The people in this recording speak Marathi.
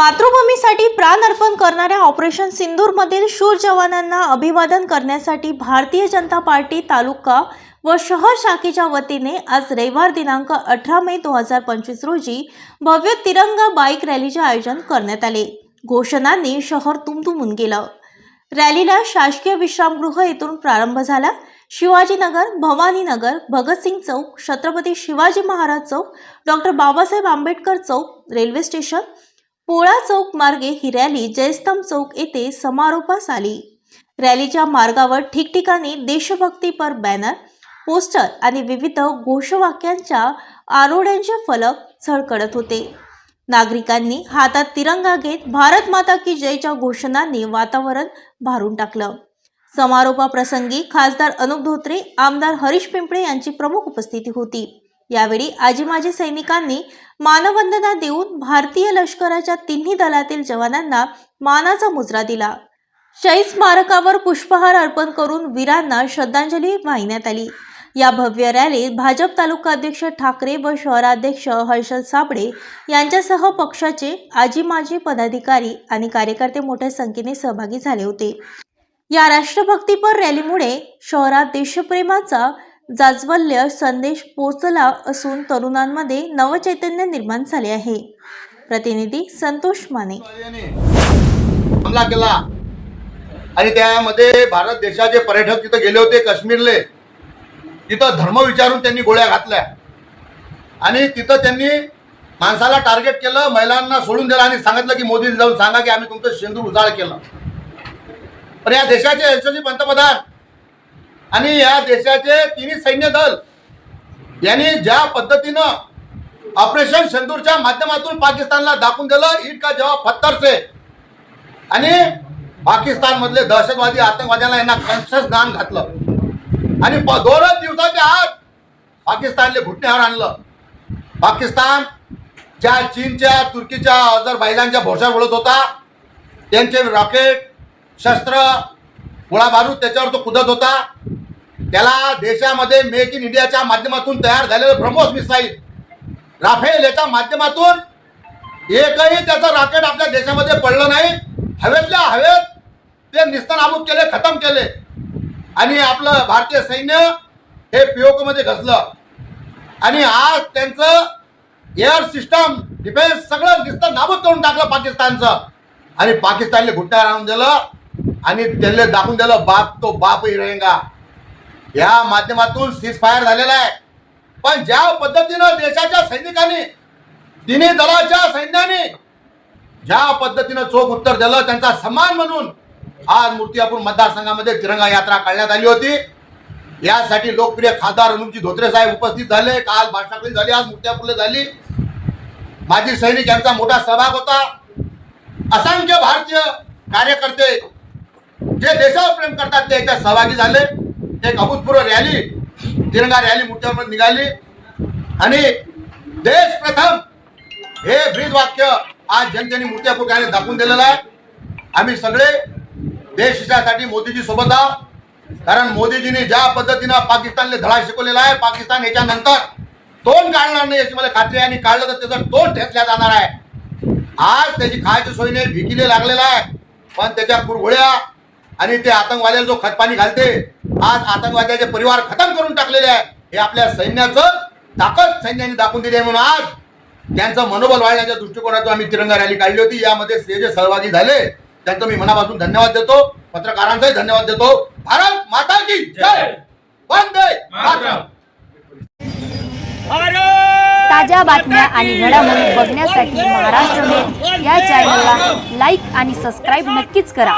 मातृभूमीसाठी प्राण अर्पण करणाऱ्या ऑपरेशन सिंदूरमधील शूर जवानांना अभिवादन करण्यासाठी भारतीय जनता पार्टी तालुका व शहर शाखेच्या वतीने आज रविवार दिनांक अठरा मे दोन हजार पंचवीस रोजी भव्य तिरंगा बाईक रॅलीचे आयोजन करण्यात आले. घोषणांनी शहर तुमतुमून गेलं. रॅलीला शासकीय विश्रामगृह येथून प्रारंभ झाला. Shivajinagar Bhavaninagar Bhagatsingh Chowk Chhatrapati Shivaji Maharaj Chowk doctor Babasaheb Ambedkar Chowk railway station Pola Chowk मार्गे ही रॅली जयस्तंभ चौक येथे समारोपास आली. रॅलीच्या मार्गावर ठिकठिकाणी देशभक्तीपर बॅनर पोस्टर आणि विविध घोषवाक्यांच्या आरोड्यांचे फलक झळकडत होते. नागरिकांनी हातात तिरंगा घेत भारत माता की जयच्या घोषणांनी वातावरण भारून टाकलं. समारोपाप्रसंगी खासदार अनुप धोत्रे आमदार हरीश पिंपळे यांची प्रमुख उपस्थिती होती. यावेळी आजी माजी सैनिकांनी मानवंदना देऊन भारतीय लष्कराच्या तिन्ही दलातील जवानांना मानाचा मुजरा दिला. शहीद स्मारकावर पुष्पहार अर्पण करून वीरांना श्रद्धांजली वाहण्यात आली. या भव्य रॅलीत भाजप तालुका अध्यक्ष ठाकरे व शहराध्यक्ष हर्षद साबळे यांच्यासह पक्षाचे आजी माजी पदाधिकारी आणि कार्यकर्ते मोठ्या संख्येने सहभागी झाले होते. या राष्ट्रभक्तीपर रॅलीमुळे शहरात देशप्रेमाचा जाज्वल्य संदेश पोचला असून तरुणांमध्ये नवचैतन्य निर्माण झाले आहे. प्रतिनिधी संतोष माने. हमला केला. आणि त्यामध्ये भारत देशाचे पर्यटक तिथं गेले होते काश्मीरले. तिथं धर्म विचारून त्यांनी गोळ्या घातल्या. आणि तिथं त्यांनी माणसाला टार्गेट केलं महिलांना सोडून दिलं आणि सांगितलं की मोदी जाऊन सांगा की आम्ही तुमचं शेंदूर उजाळ केलं. पण या देशाचे यशस्वी पंतप्रधान आणि या देशाचे तिन्ही सैन्य दल यांनी ज्या पद्धतीनं ऑपरेशन शेंदूरच्या माध्यमातून पाकिस्तानला दाखवून दिलं ईद का जवाब पत्थर से आणि पाकिस्तानमधले दहशतवादी आतंकवाद्यांना यांना कंशस ज्ञान घातलं. आणि दोनच दिवसाच्या आत पाकिस्तानले घुटण्यावर आणलं. पाकिस्तान ज्या चीनच्या तुर्कीच्या अझरबैजानच्या भोशा बोलत होता त्यांचे रॉकेट शस्त्र गोळा बारूद त्याच्यावर तो कुदत होता. त्याला देशामध्ये मेक इन इंडियाच्या माध्यमातून तयार झालेलं ब्रह्मोस मिसाईल राफेल याच्या माध्यमातून एकही त्याचं रॉकेट आपल्या देशामध्ये पडलं नाही. हवेतल्या हवेत ते निस्तनाबूत केले खतम केले. आणि आपलं भारतीय सैन्य हे पिओकमध्ये घसलं. आणि आज त्यांचं एअर सिस्टम डिफेन्स सगळं नुसतं नाबूद करून टाकलं पाकिस्तानचं. आणि पाकिस्तानले घुट्ट्यावर आणून दिलं आणि त्यांना दाखवून दिलं बाप तो बापही रेंगा या माध्यमातून सीज फायर झालेला आहे. पण ज्या पद्धतीनं देशाच्या सैनिकांनी तिन्ही दलाच्या सैन्याने ज्या पद्धतीनं चोख उत्तर दिलं त्यांचा सन्मान म्हणून आज मूर्तीपूर मतदारसंघामध्ये तिरंगा यात्रा काढण्यात आली होती. यासाठी लोकप्रिय खासदार अनुपजी धोत्रे साहेब उपस्थित झाले. काल भाषणाकडे झाली आज मूर्तिजापूरला झाली. माजी सैनिक यांचा मोठा सहभाग होता. असंख्य भारतीय कार्यकर्ते जे देशावर प्रेम करतात ते याच्यात सहभागी झाले. एक अभूतपूर्व रॅली तिरंगा रॅली मोठ्या निघाली. आणि देश प्रथम हे ब्रीद वाक्य आज जनतेने मोठ्या गाणे दाखवून दिलेलं आहे. आम्ही सगळे देश हितासाठी मोदीजी सोबत आहोत. कारण मोदीजीने ज्या पद्धतीनं पाकिस्तानले धडा शिकवलेला आहे पाकिस्तान याच्यानंतर तोंड काढणार नाही याची मला खात्री आहे. आणि काढलं तर त्याचं तोंड ठेचल्या जाणार आहे. आज त्याची खायची सोयीने भिकीने लागलेला आहे. पण त्याच्या कुरघोळ्या आणि ते आतंकवाद्याला जो खतपाणी घालते आज आतंकवाद्याचे परिवार खतम करून टाकलेले आहे. हे आपल्या सैन्याचं ताकद सैन्याने दाखवून दिली आहे म्हणून आज त्यांचं मनोबल वाढण्याच्या दृष्टिकोनातून आम्ही तिरंगा रॅली काढली होती. यामध्ये जे जे सहभागी झाले त्यांचं मी मनापासून धन्यवाद देतो. पत्रकारांचाही धन्यवाद देतो. भारत माता की जय! वंदे मातरम! ताज्या बातम्या आणि घडामोडी बघण्यासाठी महाराष्ट्र या चॅनलला लाईक आणि सबस्क्राईब नक्कीच करा.